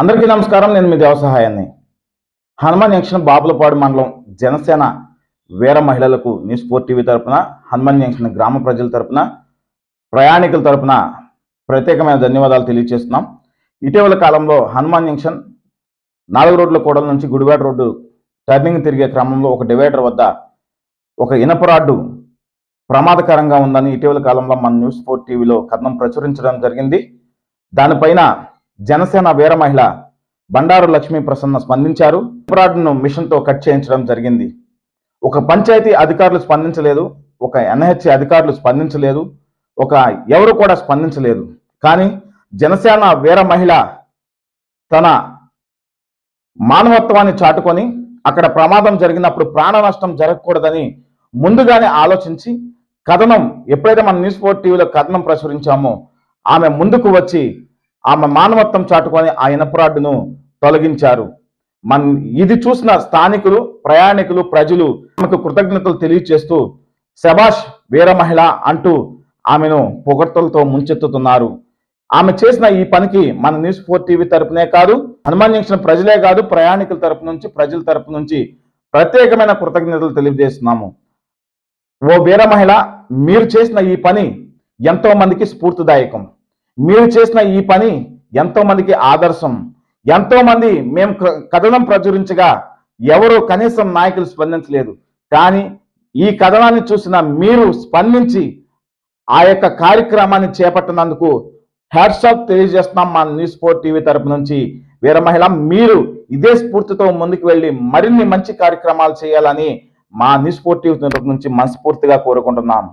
అందరికీ నమస్కారం. నేను మీ దేవసహాయాన్ని హనుమాన్ జంక్షన్ బాపులపాడు మండలం జనసేన వీర మహిళలకు న్యూస్ ఫోర్ టీవీ తరపున హనుమాన్ జంక్షన్ గ్రామ ప్రజల తరపున ప్రయాణికుల తరపున ప్రత్యేకమైన ధన్యవాదాలు తెలియజేస్తున్నాం. ఇటీవల కాలంలో హనుమాన్ జంక్షన్ నాలుగు రోడ్ల కూడల నుంచి గుడివాడ రోడ్డు టర్నింగ్ తిరిగే క్రమంలో ఒక డివైడర్ వద్ద ఒక ఇనప రాడ్డు ప్రమాదకరంగా ఉందని ఇటీవల కాలంలో మన న్యూస్ ఫోర్ టీవీలో కథనం ప్రచురించడం జరిగింది. దానిపైన జనసేన వీర మహిళ బండారు లక్ష్మీ ప్రసన్న స్పందించారు. రాడ్ను మిషన్తో కట్ చేయించడం జరిగింది. ఒక పంచాయతీ అధికారులు స్పందించలేదు ఒక ఎన్హెచ్ అధికారులు స్పందించలేదు ఒక ఎవరు కూడా స్పందించలేదు. కానీ జనసేన వీర మహిళ తన మానవత్వాన్ని చాటుకొని అక్కడ ప్రమాదం జరిగినప్పుడు ప్రాణ నష్టం జరగకూడదని ముందుగానే ఆలోచించి కథనం ఎప్పుడైతే మన న్యూస్ ఫోర్ టీవీలో కథనం ప్రచురించామో ఆమె ముందుకు వచ్చి ఆమె మానవత్వం చాటుకొని ఆ ఇనపరాడ్డును తొలగించారు. మన్ ఇది చూసిన స్థానికులు ప్రయాణికులు ప్రజలు ఆమెకు కృతజ్ఞతలు తెలియజేస్తూ శబాష్ వీర మహిళ అంటూ ఆమెను పొగడ్తలతో ముంచెత్తుతున్నారు. ఆమె చేసిన ఈ పనికి మన న్యూస్ ఫోర్ టీవీ తరపునే కాదు హనుమాన్ జంక్షన్ ప్రజలే కాదు ప్రయాణికుల తరపు నుంచి ప్రజల తరపు నుంచి ప్రత్యేకమైన కృతజ్ఞతలు తెలియజేస్తున్నాము. ఓ వీర మహిళ మీరు చేసిన ఈ పని ఎంతో మందికి స్ఫూర్తిదాయకం. మీరు చేసిన ఈ పని ఎంతోమందికి ఆదర్శం. ఎంతోమంది మేము కథనం ప్రచురించగా ఎవరు కనీసం నాయకులు స్పందించలేదు. కానీ ఈ కథనాన్ని చూసిన మీరు స్పందించి ఆ యొక్క కార్యక్రమాన్ని చేపట్టినందుకు హ్యాట్సాప్ తెలియజేస్తున్నాం మా న్యూస్ ఫోర్ టీవీ తరపు నుంచి. వీర మహిళ మీరు ఇదే స్ఫూర్తితో ముందుకు వెళ్ళి మరిన్ని మంచి కార్యక్రమాలు చేయాలని మా న్యూస్ ఫోర్ టీవీ తరపు నుంచి మనస్ఫూర్తిగా కోరుకుంటున్నాం.